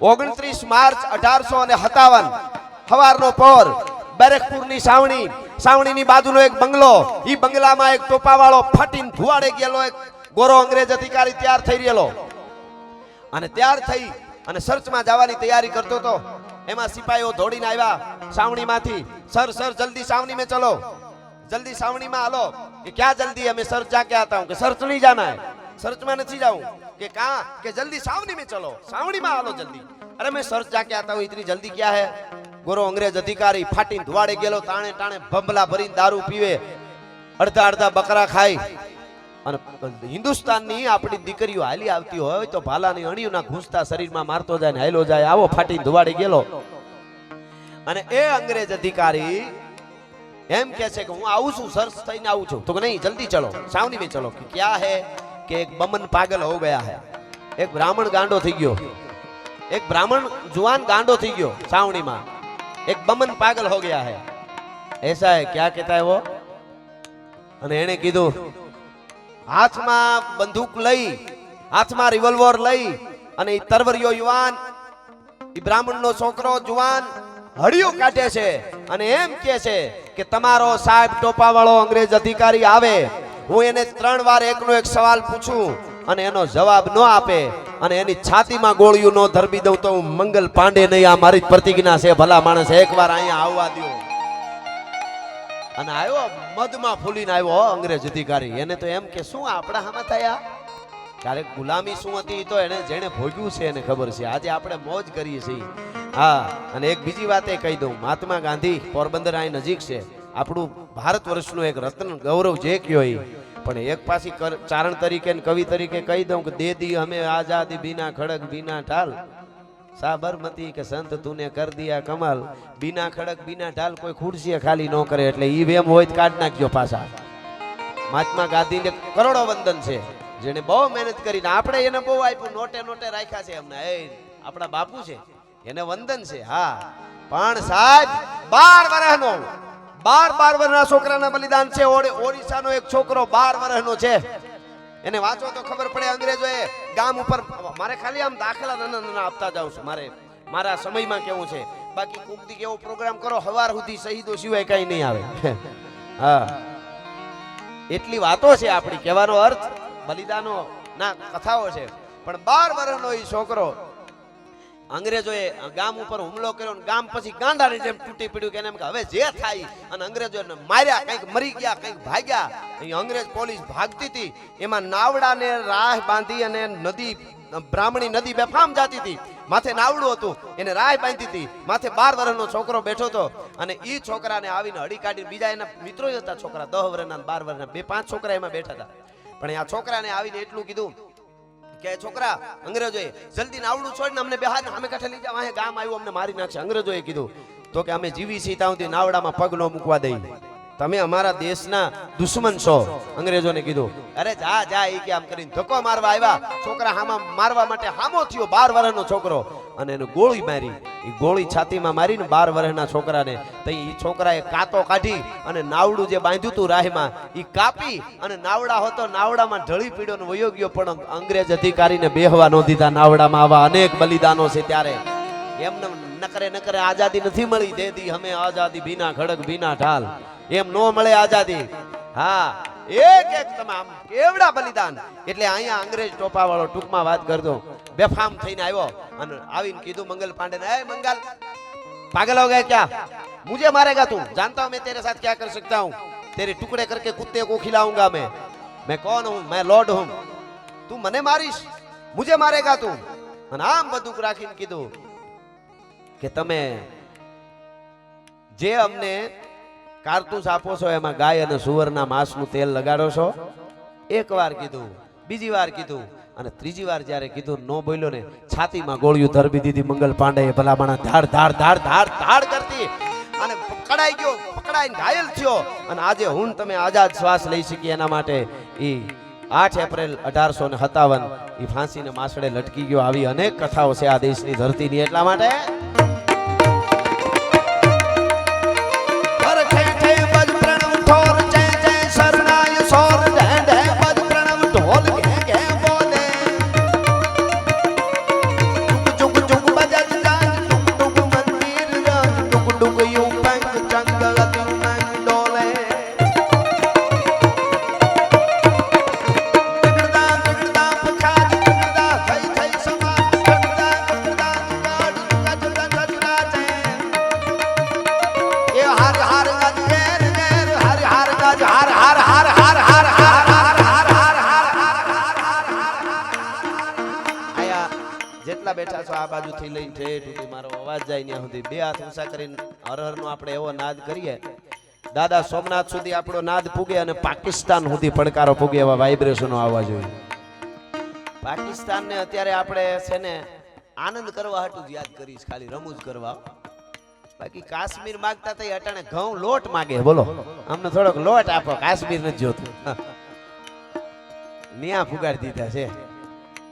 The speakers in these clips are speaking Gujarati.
ઓગણત્રીસ માર્ચ અઢારસો અને સત્તાવન સવારનો પોર, બેરેકપુરની સાવણી, સાવણીની બાજુનો એક બંગલો, ઈ બંગલામાં એક ટોપાવાળો ફાટીને ધુવાડે ગયેલો એક ગોરો અંગ્રેજ અધિકારી તૈયાર થઈ રહેલો. અને તૈયાર થઈ અને સર્ચમાં જવાની તૈયારી કરતો હતો. એમાં સિપાહીઓ દોડીને આવ્યા. સાવણીમાંથી, સર સર, જલ્દી સાવણી મેં ચલો. જલ્દી સાવણી માં હાલો. કે ક્યાં જલ્દી? અમે સર જા ક્યાં હતા. કે સર્ચ નહીં જાના હે સર્ચમાં નથી જાઉં. કે કા? કે જલ્દી સાવણી મેં ચલો. સાવણી માં હાલો જલ્દી. અરે, મેં સર્ચ જા ક્યાં હતા ઇતની જલ્દી ક્યાં હે? ગોરો અંગ્રેજ અધિકારી ફાટીને ધુવાડે ગયેલો તાણે તાણે ભંભલા ભરીને દારૂ પીવે. અડધા અડધા બકરા ખાય અને હિન્દુસ્તાનની આપણી દીકરીઓ હાલી આવતી હોય તો ભાલાની અણીઓના ઘૂંસતા શરીરમાં મારતો જાય ને હાલો જાય, આવો ફાટી ધુવાડી ગયેલો. અને એ અંગ્રેજ અધિકારી એમ કે છે કે હું આવું છું, સરસ થઈને આવું છું. તો કે નહીં, જલ્દી ચલો સાવની મેં ચલો, કે ક્યાં હે? કે એક બમન પાગલ હો ગયા હે. એક બ્રાહ્મણ ગાંડો થઈ ગયો. એક બ્રાહ્મણ જુવાન ગાંડો થઈ ગયો સાવણીમાં એક બમન પાગલ હો ગયા હે. એસા હે ક્યાં કહેતા હે અને એને કીધું હાથમાં બંદૂક લઈ, હાથમાં રિવોલ્વર લઈ અને તરવરિયો યુવાન બ્રાહ્મણનો છોકરો જુવાન હળિયું કાઢે છે અને એમ કે છે કે તમારો સાહેબ ટોપાવાળો અંગ્રેજ અધિકારી આવે, હું એને ત્રણ વાર એકનો એક સવાલ પૂછું અને એનો જવાબ ન આપે અને એની છાતીમાં ગોળીયું ન ધરબી દઉં તો હું મંગલ પાંડે નહીં, આ મારી જ પ્રતિજ્ઞા છે, ભલા માણસ, એકવાર અહીંયા આવવા દ્યો. અને આવ્યો, મધમાં ફૂલીને આવ્યો અંગ્રેજ અધિકારી. એને તો એમ કે, શું આપણા હામાં થયા? ક્યારેક ગુલામી શું હતી તો એને જેણે ભોગ્યું છે એને ખબર છે. આજે આપણે મોજ કરીએ છીએ. હા, અને એક બીજી વાત એ કહી દઉં. મહાત્મા ગાંધી પોરબંદર અહીં નજીક છે. આપણું ભારત વર્ષનું એક રત્ન ગૌરવ જે કયો એ. પણ એક પાછી ચારણ તરીકે કવિ તરીકે કહી દઉં કે દે દી અમે આઝાદી બીના ખડક બીના ઢાલ. સાબરમતી કે સંત તુને કર દિયા કમાલ. બીના ખડક, બીના ઢાલ કોઈ ખુરશીએ ખાલી ન કરે એટલે ઈ વેમ હોય કાઢ નાખજો પાછા. મહાત્મા ગાંધીને કરોડો વંદન છે જેને બહુ મહેનત કરીને આપણે એને બહુ આપ્યું, નોટે નોટે રાખ્યા છે એમને. એ આપણા બાપુ છે, એને વંદન છે, હા. પણ સાહેબ, બાર વર્ષનો બાર બાર વર્ષના છોકરાના બલિદાન છે, ઓડી- ઓડિશાનો એક છોકરો બાર વર્ષનો છે. એને વાંચો તો ખબર પડે અંગ્રેજોએ ગામ ઉપર મારે ખાલી આમ દાખલા નાના નાના આપતા જાઉં છું. મારે મારા સમયમાં કેવું છે? બાકી કુકદી કેવો પ્રોગ્રામ કરો, હવાર સુધી શહીદો સિવાય કઈ નહીં આવે. હા. એટલી વાતો છે આપણી, કહેવાનો અર્થ બલિદાનો ના, કથાઓ છે. પણ બાર વર્ષનો એ છોકરો અંગ્રેજોએ ગામ ઉપર હુમલો કર્યો ગામ પછી ગાંડાની જેમ તૂટી પડ્યું કે એમ હવે જે થાય અને અંગ્રેજો માર્યા, કંઈક મરી ગયા, કંઈક ભાગ્યા. અહીં અંગ્રેજ પોલીસ ભાગતી હતી. એમાં નાવડાને રાહ બાંધી અને નદી, બ્રાહ્મણી નદી બેફામ જાતી હતી. માથે નાવડું હતું, એને રાહ બાંધી હતી. માથે બાર વર્ષનો છોકરો બેઠો હતો અને ઈ છોકરાને આવીને હડી કાઢીને બીજા એના મિત્રો હતા છોકરા દહ વર્ષના બાર વર્ષના બે પાંચ છોકરા એમાં બેઠા હતા. પણ આ છોકરાને આવીને એટલું કીધું કે, છોકરા, અંગ્રેજોએ જલ્દી નાવડું છોડીને અમને બહાર અમે કાંઠે લઈ જાવ ગામ આવ્યું, અમને મારી નાખશે. અંગ્રેજોએ કીધું, તો કે અમે જીવી સુધી નાવડામાં પગ ન મૂકવા દઈ. તમે અમારા દેશના દુશ્મન છો. અંગ્રેજોને કીધું, અરે જા જા એ કે આમ કરીને ધક્કો મારવા આવ્યા. છોકરા હામાં મારવા માટે હામો થયો, બાર વર્ષનો છોકરો. અને એને ગોળી મારી. ગોળી છાતીમાં મારીને બાર વર્ષના છોકરાને. તો એ છોકરાએ કાતો કાઢી અને નાવડું જે બાંધ્યું હતું રાહમાં એ કાપી અને નાવડા હોતો નાવડામાં ઢળી પીડ્યો ને વયો ગયો, પણ અંગ્રેજ અધિકારીને બેહવા ન દીધા. નાવડામાં આવા અનેક બલિદાનો છે ત્યારે. એમને નકરે નકરે આઝાદી નથી મળી. દેદી અમે આઝાદી, ભીના ખડક, ભીના ઢાલ. એમ નો મળે આઝાદી. હા, એક એક તમામ કેવડા બલિદાન. એટલે અહીંયા અંગ્રેજ ટોપા વાળો ટૂંકમાં વાત કરતો બેફામ થઈને આવ્યો અને આવીને કીધું મંગલ પાંડે ને એ મંગલ पागल हो गया क्या मुझे मारेगा तू जानता हूं मैं तेरे साथ क्या कर सकता हूं तेरे टुकड़े करके कुत्ते को खिलाऊंगा मैं मैं कौन हूं मैं लॉर्ड हूं તું મને મારીશ મુજે મારેગા તું અને આમ બંદૂક રાખીને કીધું કે તમે જે અમને કારતૂસ આપો છો એમાં ગાય અને સુવરના માંસનું તેલ લગાડો છો એક વાર કીધું બીજી વાર કીધું અને ત્રીજી વાર જ્યારે કીધું નો બોલ્યો ને, છાતીમાં ગોળિયું ધરબી દીધી મંગલ પાંડે ભલામણા ધાડ ધાડ ધાડ ધાડ ધાડ કરતી. અને પકડાઈ ગયો, પકડાઈને ઘાયલ થયો. અને આજે હું તમે આઝાદ શ્વાસ લઈ શકીએ એના માટે. એ આઠ એપ્રિલ અઢારસો ને સત્તાવન એ ફાંસીને માસડે લટકી ગયો આવી અનેક કથાઓ છે આ દેશની ધરતીની. એટલા માટે આ બાજુથી લઈને ઠેઠ સુધી મારો અવાજ જાય ત્યાં સુધી બે હાથ ઊંચા કરીને હર હરનો આપણે એવો નાદ કરીએ. દાદા સોમનાથ સુધી આપણો નાદ પૂગે અને પાકિસ્તાન સુધી પડકારો પૂગે એવા વાઇબ્રેશનો આવવા જોઈએ પાકિસ્તાનને અત્યારે આપણે છે ને આનંદ કરવા હાટું યાદ કરીશ, ખાલી રમૂજ કરવા. બાકી કાશ્મીર માગતા તઈ અટાણે ઘઉં લોટ માગે, બોલો. અમને થોડોક લોટ આપો, કાશ્મીર નથી જોતું. ન્યા ફુગાડી દીધા છે.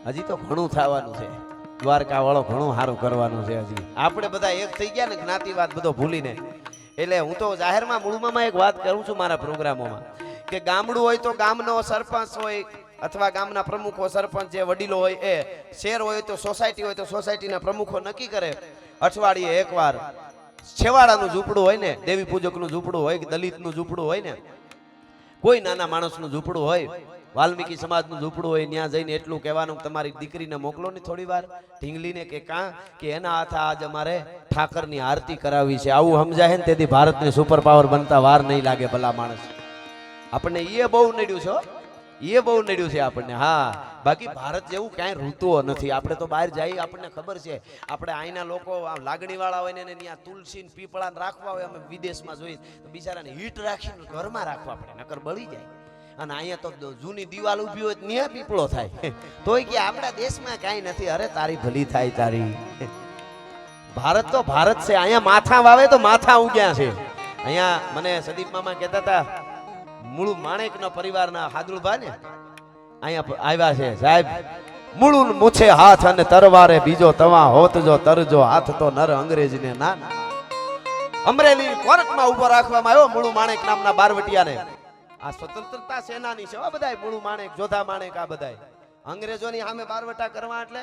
હજી તો ઘણું થવાનું છે. દ્વારકા વાળો ઘણું સારું કરવાનું છે હજી. આપણે બધા એક થઈ ગયા ને જ્ઞાતિવાદ બધો ભૂલીને. એટલે હું તો જાહેરમાં મૂળમાં એક વાત કરું છું મારા પ્રોગ્રામોમાં, કે ગામડું હોય તો ગામનો સરપંચ હોય અથવા ગામના પ્રમુખો, સરપંચ જે વડીલો હોય એ શેર હોય તો સોસાયટી હોય તો સોસાયટીના પ્રમુખો નક્કી કરે. અઠવાડિયે એકવાર છેવાડાનું ઝૂંપડું હોય ને, દેવી પૂજકનું ઝૂંપડું હોય કે દલિતનું ઝૂંપડું હોય ને, કોઈ નાના માણસનું ઝૂંપડું હોય વાલ્મીકી સમાજનું ઝૂંપડું હોય, ત્યાં જઈને એટલું કહેવાનું તમારી દીકરીને મોકલો ને થોડી વાર ઢીંગલીને કે કાં, કે એના હાથે આજ અમારે ઠાકરની આરતી કરાવી છે. આવું સમજાય ને તેથી ભારતને સુપર પાવર બનતા વાર નહીં લાગે ભલા માણસ. આપણને એ બહુ નડ્યું છે એ બહુ નડ્યું છે આપણને. હા. બાકી ભારત જેવું ક્યાંય ઋતુઓ નથી. આપણે તો બહાર જઈએ, આપણને ખબર છે. આપણે અહીંના લોકો લાગણી વાળા હોય ને ત્યાં તુલસી ને પીપળા ને રાખવા હોય, અમે વિદેશમાં જોઈએ. તો બિચારાને હીટ રાખીને ઘરમાં રાખવા પડે, નકર બળી જાય. અને અહીંયા તો જૂની દિવાલ ઊભી હોય ન્યા પીપળો થાય. તોય કે આપણા દેશમાં કાંઈ નથી. અરે, તારી ભલી થાય તારી. ભારત તો ભારત છે. અહીંયા માથા વાવે તો માથા ઉગ્યા છે. અહીંયા મને સદીપ મામા કહેતા હતા, મૂળ માણેકના પરિવારના હાદળુભા ને, અહીંયા આવ્યા છે. સાહેબ, મૂળું મૂછે હાથ અને તરવારે બીજો તવા હોત જો તરજો હાથ તો નર અંગ્રેજને ને ના. અમરેલી કોર્ટમાં ઊભો રાખવામાં આવ્યો મૂળું માણેક નામના બારવટિયાને. આ સ્વતંત્રતા સેનાની છે. બધા બધાય માણેક, જોધા માણેક આ બધાય. અંગ્રેજોની સામે બારવટા કરવા એટલે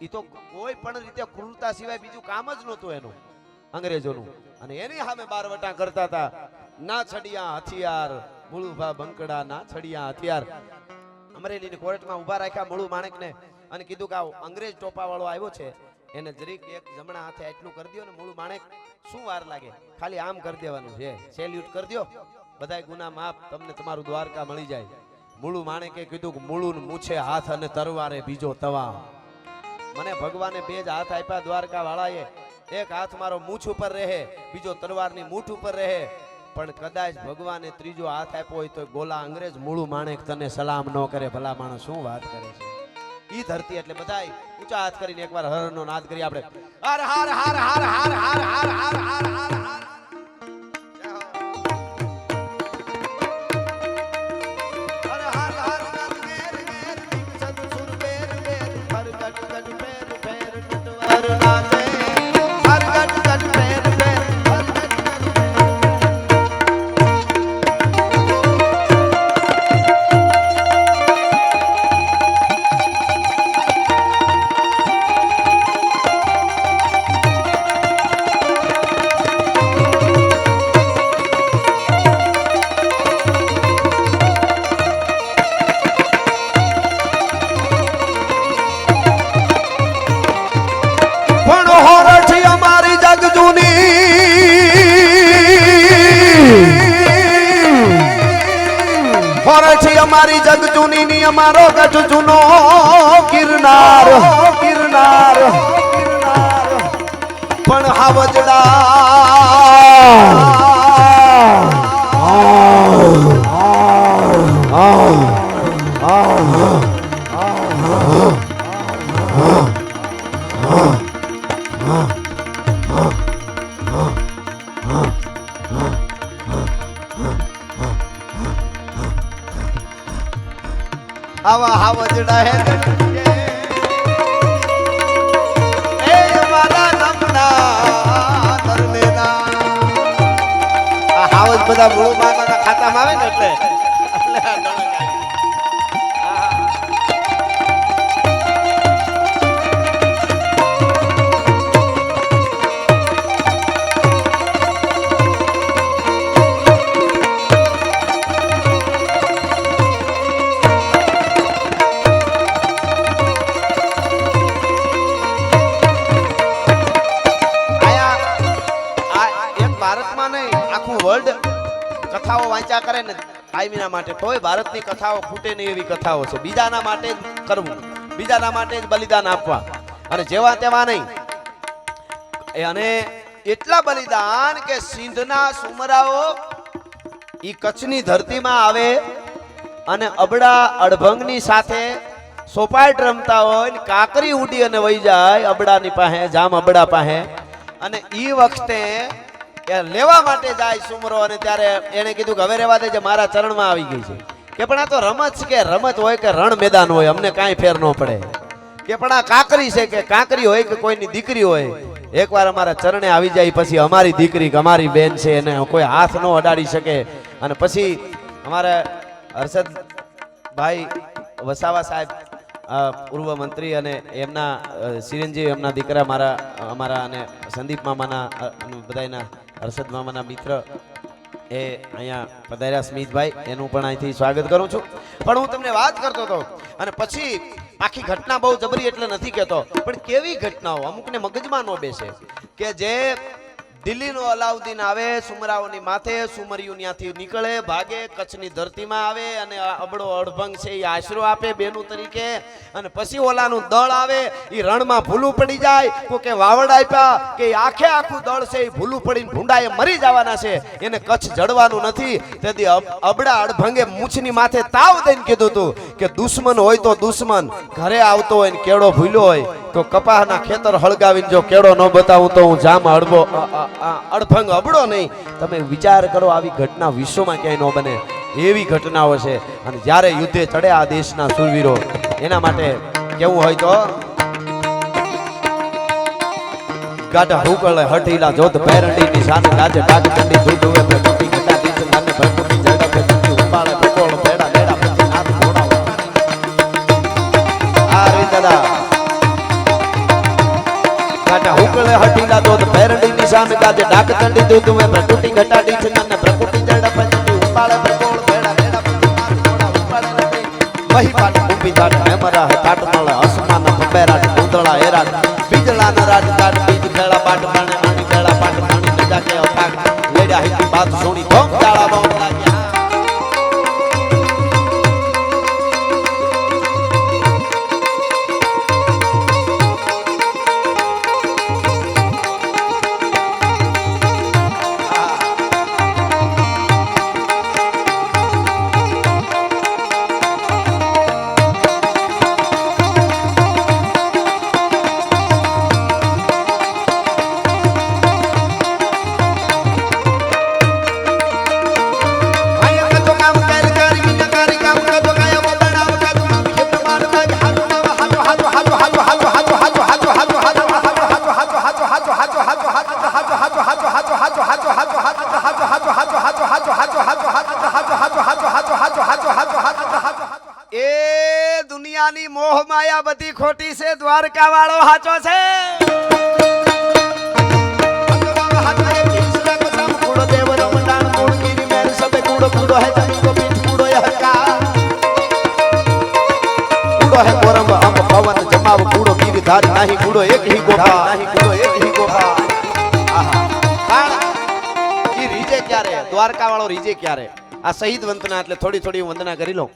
એ તો કોઈ પણ રીતે ક્રૂરતા સિવાય બીજું કામ જ નહોતું એનું, અંગ્રેજોનું. અને એની સામે બારવટા કરતા હતા. ના છડિયા હથિયાર મુળુભા બંકડા, ના છડિયા હથિયાર. અમરેલીની કોર્ટમાં ઊભા રાખ્યા મુળુ માણેકને અને કીધું કે આ અંગ્રેજ ટોપા વાળો આવ્યો છે, એને જરીક એક જમણા હાથે એટલું કરી દો ને મુળુ માણેક, શું વાર લાગે? ખાલી આમ કરી દેવાનું છે. સેલ્યુટ કરી દો બધાય ગુના માફ તમને તમારું દ્વારકા મળી જાય મૂળું માણેકે કીધું મુળું મૂછે હાથ અને તરવારે બીજો તવા મને ભગવાને બે જ હાથ આપ્યા દ્વારકા વાળાએ એક હાથ મારો મૂછ ઉપર રહે બીજો તરવારની મૂઠ ઉપર રહે પણ કદાચ ભગવાને ત્રીજો હાથ આપ્યો હોય તો ગોલા અંગ્રેજ મૂળું માણેક તને સલામ ન કરે ભલા માણસ શું વાત કરે છે ઈ ધરતી એટલે બધાય ઊંચા હાથ કરીને એકવાર હરનો નાદ કરી આપણે હર હર હર હર હર હર હર હર હર હર હાર જગ જૂની ની અમારો ગઢ જૂનો ગિરનાર ગિરનાર. પણ હાવજડા આવજડા હે એ આવજ બધા મૂળ માતાના ખાતામાં આવે ને એટલે. કરે ને કાયમીના માટે તોય ભારતની કથાઓ ખૂટે નહીં એવી કથાઓ છે. બીજાના માટે જ કરવું, બીજાના માટે જ બલિદાન આપવા. અને જેવા તેવા નહીં. અને એટલા બલિદાન કે સિંધના સુમરાઓ ઈ કચ્છની ધરતીમાં આવે અને અબડા અડભંગની સાથે સોપાટ રમતા હોય કાકરી ઉડી અને વહી જાય અબડાની પાસે, જામ અબડા પાસે. અને એ વખતે એ લેવા માટે જાય સુમરો અને ત્યારે એને કીધું કે હવે રેવા દે મારા ચરણમાં આવી ગઈ છે. કે પણ આ તો રમત છે કે રમત હોય કે રણ મેદાન હોય, અમને કાંઈ ફેર ન પડે. કે પણ આ કાકરી છે કે કાકરી હોય કે કોઈની દીકરી હોય, એકવાર અમારા ચરણે આવી જાય, પછી અમારી દીકરી કે અમારી બેન છે, એને કોઈ હાથ ન અડાડી શકે. અને પછી અમારા હર્ષદભાઈ વસાવા સાહેબ પૂર્વ મંત્રી અને એમના સિરંજીવ એમના દીકરા મારા, અમારા અને સંદીપ મામાના બધાયના હર્ષદ મામાના મિત્ર એ અહીંયા પધાર્યા સ્મિતભાઈ, એનું પણ અહીંથી સ્વાગત કરું છું. પણ હું તમને વાત કરતો હતો અને પછી આખી ઘટના બહુ જબરી એટલે નથી કહેતો, પણ કેવી ઘટનાઓ? અમુકને મગજમાં ન બેસે કે જે દિલ્હીનો અલાઉદ્દીન આવે, સુમરાઓની માથે સુમરિયું ત્યાંથી નીકળે, ભાગે, કચ્છની ધરતીમાં આવે અને અબડો અડભંગ છે એ આશરો આપે બેનું તરીકે. અને પછી ઓલાનું દળ આવે એ રણમાં ભૂલું પડી જાય. કોકે વાવડ આપ્યા કે આખે આખું દળ છે એ ભૂલું પડીને ભૂંડાએ મરી જવાના છે. એને કચ્છ જડવાનું નથી. તેથી અબ- અબડા અડભંગે મૂછની માથે તાવ દઈને કીધું હતું કે દુશ્મન હોય તો દુશ્મન, ઘરે આવતો હોય ને કેળો ભૂલ્યો હોય. તો કપાહના ખેતર હળગાવીને જો કેળો ન બતાવું તો હું જામ હળવો અ- અ- અ- અડભંગ અબડો નહીં. તમે વિચાર કરો આવી ઘટના વિશ્વમાં ક્યાંય ન બને. એવી ઘટનાઓ છે. અને જ્યારે યુદ્ધે ચડે આ દેશના સુરવીરો, એના માટે કેવું હોય તો? ગાઢા હુકળે હઠીલા જોધ પેરંડી ની ગાજે ડાક ચંડી સ્વામી ગાદે ડાક તંડી દૂધ મે પ્રકૃતિ ઘટાડી છે ને પ્રકૃતિ જડ પંજી ઉપાડે પ્રકોળ ભેડા ભેડા પંજી થોડા ઉપાડે નથી મહી પાટ ઊભી દાટ મેમરા કાટ મળે અસમાન પબેરા ઉંદળા એરા બીજળા ન રાજ કાટ બીજ ખેડા પાટ, પાણી પાણી ખેડા પાટ, પાણી બધા કે અફાક લેડા હિતી બાત સુણી ધોમ, તાળા બોમ ખોટી છે દ્વારકા વાળો હાચો છે. ક્યારે દ્વારકા વાળો રીજે ક્યારે આ સહિત વંદના એટલે થોડી થોડી વંદના કરી લો